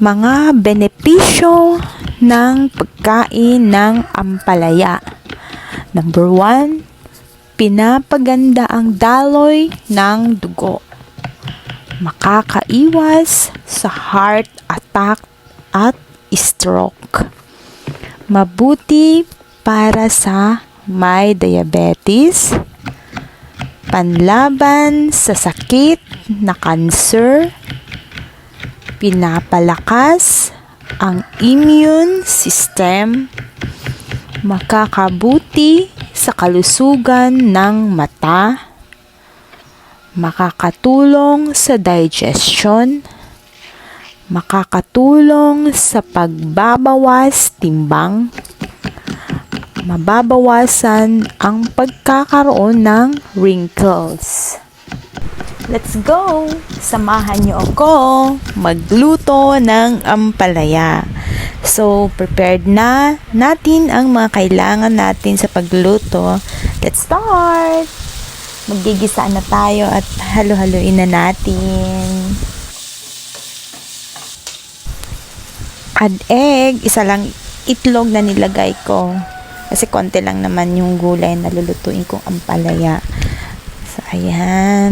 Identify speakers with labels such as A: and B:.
A: Mga benepisyo ng pagkain ng ampalaya. Number one, pinapaganda ang daloy ng dugo. Makakaiwas sa heart attack at stroke. Mabuti para sa may diabetes, panlaban sa sakit na cancer, pinapalakas ang immune system, makakabuti sa kalusugan ng mata, makakatulong sa digestion, makakatulong sa pagbabawas timbang, mababawasan ang pagkakaroon ng wrinkles. Let's go! Samahan niyo ako magluto ng ampalaya. So, prepared na natin ang mga kailangan natin sa pagluto. Let's start! Magigisa na tayo at halo-haloin na natin. Add egg, isa lang itlog na nilagay ko. Kasi konti lang naman yung gulay na lulutuin kong ampalaya. So, ayan.